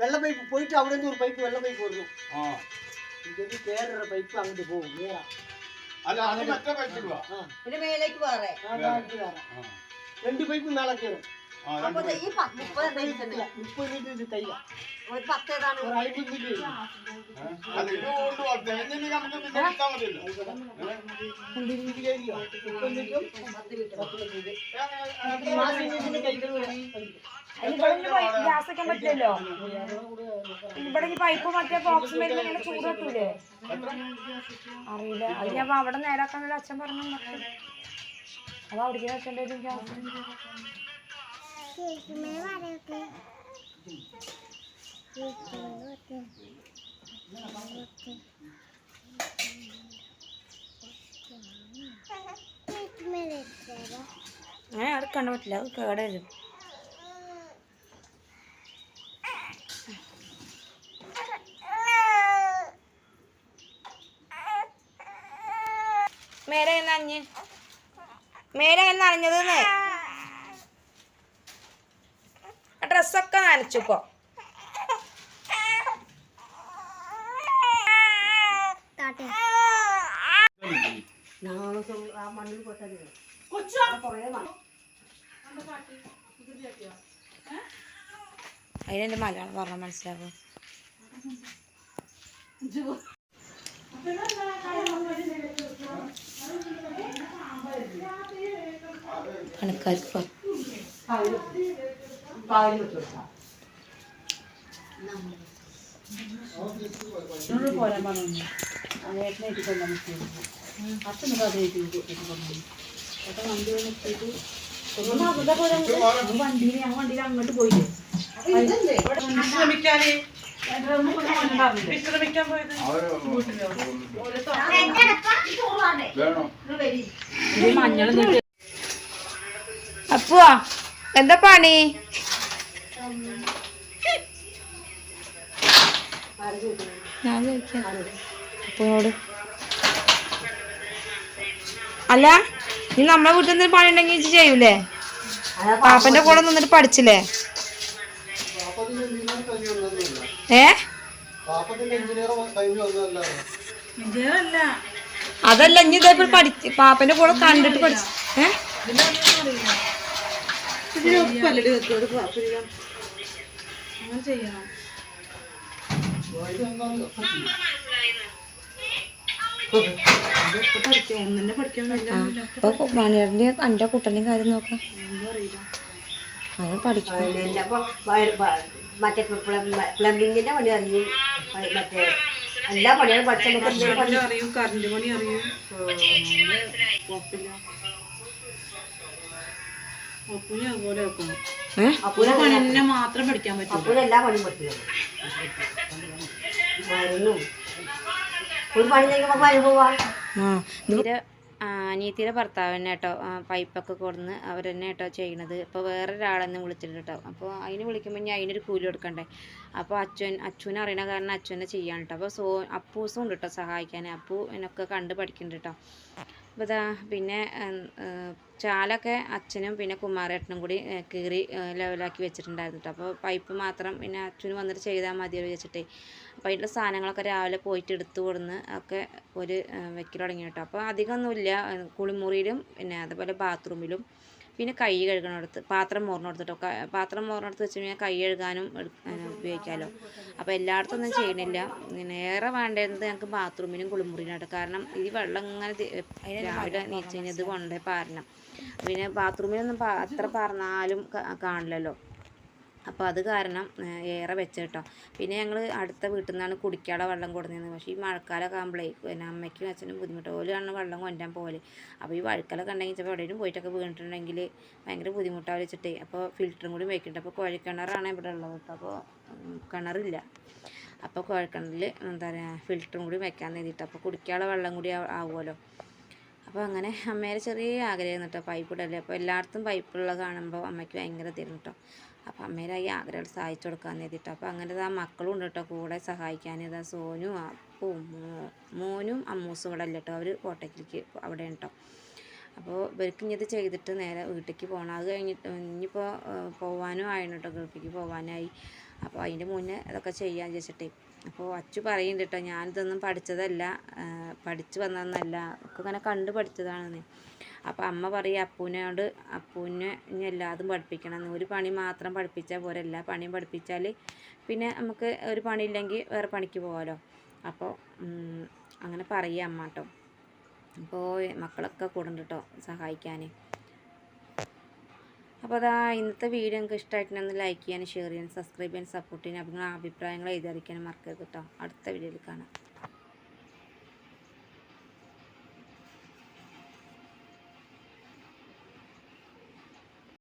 വെള്ള പൈപ്പ് പോയിട്ട് അവിടെ നിന്ന് ഒരു പൈപ്പ് വെള്ള പൈപ്പ് വരുന്നു ആ. ഇത് വേറൊരു പൈപ്പ് അങ്ങോട്ട് പോകും നേരാ പിന്നെ മേലേക്ക് വേറെ. രണ്ട് പൈപ്പ് നാളെ കയറും. മുപ്പത് ലിറ്റർ തൈല ഒരു പത്ത് ഏതാണ്? ഗ്യാസ് വെക്കാൻ പറ്റില്ലല്ലോ ഇവിടെ ഈ പൈപ്പ് മറ്റേ ബോക്സ് മരുന്ന് ഇങ്ങനെ ചൂട് കിട്ടൂലേ? അറിയില്ല. അത് ഞാൻ അവിടെ നേരാക്കാൻ അച്ഛൻ പറഞ്ഞു അത് അവിടേക്ക് വെക്കേണ്ടി ഒരു ഗ്യാസ്. അത് കണ്ടു പറ്റില്ല. അത് കേടരും മേലെ നനഞ്ഞ് മേലെ നനഞ്ഞത് ഡ്രസ്സൊക്കെ നനച്ചു ഇപ്പൊ നാളെ ആ മണ്ണിൽ കൊട്ടാൻ അതിനെന്റെ മലയാളം പറഞ്ഞാൽ മനസ്സിലാവും? പണിക്കാർക്ക് പ- വണ്ടിയിൽ ഞാൻ വണ്ടിയിൽ അങ്ങോട്ട് പോയില്ലേ? വിശ്രമിക്കാന്? വിശ്രമിക്കാൻ പോയത്? അവർ വേണോ? മഞ്ഞൾ അപ്പോ എന്താ പണി? അല്ല നീ നമ്മളെ വീട്ടിൽ നിന്ന് പണി ഉണ്ടെങ്കിൽ ചെയ്യൂലേ പാപ്പന്റെ കൂടെ നിന്നിട്ട് പഠിച്ചില്ലേ ഏ അതല്ല ഇനി ഇതേപോലെ പഠിച്ച് പാപ്പന്റെ കൂടെ കണ്ടിട്ട് പഠിച്ചു ഏ ചെയ്യണം അപ്പൊ എന്റെ കുട്ടനെയും കാര്യം നോക്കാം അവൻ പഠിക്കും മറ്റേ പ്ലംബിങ്ങിന്റെ പണി അറിയും. മറ്റേ എല്ലാ പണികളും പഠിച്ചു അറിയും കറണ്ട് പണി അറിയും. അതുപോലെ അപ്പൂനെ പണി മാത്രം പഠിക്കാൻ പറ്റും എല്ലാ പണിയും പറ്റില്ല മരുന്നും. ഒരു പണി അനിയത്തിയുടെ ഭർത്താവിനെ കേട്ടോ പൈപ്പൊക്കെ കൊടുന്ന് അവർ തന്നെ കേട്ടോ ചെയ്യണത്. ഇപ്പോൾ വേറൊരാളെന്ന് വിളിച്ചിട്ടുണ്ട് കേട്ടോ അപ്പോൾ അതിന് വിളിക്കുമ്പോൾ ഞാൻ അതിനൊരു കൂലി കൊടുക്കണ്ടേ? അപ്പോൾ അച്ഛൻ അച്ഛനെ അറിയണ കാരണം അച്ഛനെ ചെയ്യാൻ കേട്ടോ അപ്പോൾ സോ അപ്പൂസും ഉണ്ട് കേട്ടോ സഹായിക്കാൻ. അപ്പു എന്നൊക്കെ കണ്ട് പഠിക്കുന്നുണ്ട് കേട്ടോ അപ്പോൾ ഇതാ പിന്നെ ചാലൊക്കെ അച്ഛനും പിന്നെ കുമാരേട്ടനും കൂടി കീറി ലെവലാക്കി വെച്ചിട്ടുണ്ടായിരുന്നു കേട്ടോ അപ്പോൾ പൈപ്പ് മാത്രം പിന്നെ അച്ഛന് വന്നിട്ട് ചെയ്താൽ മതിയെന്ന് വെച്ചിട്ടേ അപ്പോൾ അതിന്റെ സാധനങ്ങളൊക്കെ രാവിലെ പോയിട്ട് എടുത്തു കൊടുന്ന് ഒക്കെ ഒരു വെക്കൽ തുടങ്ങി കേട്ടോ. അപ്പോൾ അധികമൊന്നുമില്ല. കുളിമുറിയിലും പിന്നെ അതുപോലെ ബാത്റൂമിലും. പിന്നെ കൈ കഴുകണടുത്ത് പാത്രം മോറിനടുത്തിട്ടോ പാത്രം മോറിനടുത്ത് വെച്ച് കഴിഞ്ഞാൽ കൈ കഴുകാനും ഉപയോഗിക്കാമല്ലോ അപ്പോൾ എല്ലായിടത്തും ഒന്നും ചെയ്യണില്ല. പിന്നെ ഏറെ വേണ്ടത് ഞങ്ങൾക്ക് ബാത്റൂമിനും കുളിമുറിനും കേട്ടോ കാരണം ഈ വെള്ളം ഇങ്ങനെ രാവിലെ നീച്ച് കഴിഞ്ഞാൽ ഇത് കൊണ്ടേ പാരണം. പിന്നെ ബാത്റൂമിലൊന്നും അത്ര പറഞ്ഞാലും കാണില്ലല്ലോ അപ്പോൾ അത് കാരണം ഏറെ വെച്ച് കേട്ടോ പിന്നെ ഞങ്ങൾ അടുത്ത വീട്ടിൽ നിന്നാണ് കുടിക്കാനുള്ള വെള്ളം കൊടുക്കുന്നത് പക്ഷേ ഈ മഴക്കാലമൊക്കെ ആകുമ്പോഴേ പിന്നെ അമ്മയ്ക്കും അച്ഛനും ബുദ്ധിമുട്ട്. ഓലാണ് വെള്ളം കൊണ്ടാൻ പോലെ അപ്പോൾ ഈ വഴുക്കലൊക്കെ ഉണ്ടെങ്കിൽ ചിലപ്പോൾ എവിടെയും പോയിട്ടൊക്കെ വീണിട്ടുണ്ടെങ്കിൽ ഭയങ്കര ബുദ്ധിമുട്ടാണ് വെച്ചിട്ടേ. അപ്പോൾ ഫിൽറ്ററും കൂടി വെക്കുന്നുണ്ട് അപ്പോൾ കുഴൽക്കിണറാണ് ഇവിടെ ഉള്ളത് അപ്പോൾ കിണറില്ല. അപ്പോൾ കുഴൽക്കിണറിൽ എന്താ പറയുക ഫിൽറ്ററും കൂടി വെക്കാൻ നേരിട്ട് അപ്പോൾ കുടിക്കാനുള്ള വെള്ളം കൂടി ആവുമല്ലോ അപ്പോൾ അങ്ങനെ അമ്മേനെ ചെറിയ ആഗ്രഹം കേട്ടോ പൈപ്പ് ഇടല്ലേ അപ്പോൾ എല്ലായിടത്തും പൈപ്പുള്ള കാണുമ്പോൾ അമ്മയ്ക്ക് ഭയങ്കര തരും കേട്ടോ അപ്പോൾ അമ്മേരെ ഈ ആഗ്രഹം സഹായിച്ചു കൊടുക്കാൻ എഴുതിയിട്ട് അപ്പോൾ അങ്ങനെ ആ മക്കളും ഉണ്ട് കേട്ടോ കൂടെ സഹായിക്കാൻ. ഇതാ സോനും അപ്പും മോനും അമ്മൂസും ഇവിടെ അല്ല കേട്ടോ. അവർ കോട്ടയ്ക്കിലേക്ക് അവിടെ കേട്ടോ. അപ്പോൾ ഇവർക്ക് ഇനി ഇത് ചെയ്തിട്ട് നേരെ വീട്ടിലേക്ക് പോകണം. അത് കഴിഞ്ഞിട്ട് ഇനിയിപ്പോൾ പോകാനും ആയിരുന്നു കേട്ടോ ഗൾഫിലേക്ക് പോകാനായി അപ്പോൾ അതിന്റെ മുന്നേ അതൊക്കെ ചെയ്യാൻ വിചാരിച്ചിട്ടേ. അപ്പോൾ അച്ചു പറയുന്നുണ്ട് കേട്ടോ ഞാനിതൊന്നും പഠിച്ചതല്ല പഠിച്ചു വന്നതൊന്നല്ല ഒക്കെ ഇങ്ങനെ കണ്ട് പഠിച്ചതാണെന്ന്. അപ്പോൾ അമ്മ പറയും അപ്പൂനോട് അപ്പൂനെ ഇനി എല്ലാതും പഠിപ്പിക്കണം. ഒരു പണി മാത്രം പഠിപ്പിച്ചാൽ പോരെ. എല്ലാ പണിയും പഠിപ്പിച്ചാൽ പിന്നെ നമുക്ക് ഒരു പണിയില്ലെങ്കിൽ വേറെ പണിക്ക് പോകാമല്ലോ അപ്പോൾ അങ്ങനെ പറയുക അമ്മ കേട്ടോ അപ്പോൾ മക്കളൊക്കെ കൂടുന്നുണ്ട് കേട്ടോ സഹായിക്കാൻ. അപ്പോൾ അതാ ഇന്നത്തെ വീഡിയോ നിങ്ങൾക്ക് ഇഷ്ടമായിട്ടുണ്ടെന്ന് ലൈക്ക് ചെയ്യാനും ഷെയർ ചെയ്യാനും സബ്സ്ക്രൈബ് ചെയ്യാനും സപ്പോർട്ട് ചെയ്യാനും അഭിപ്രായങ്ങൾ എഴുതി അറിയിക്കാനും മറക്കരുത് കേട്ടോ. അടുത്ത വീഡിയോയിൽ കാണാം.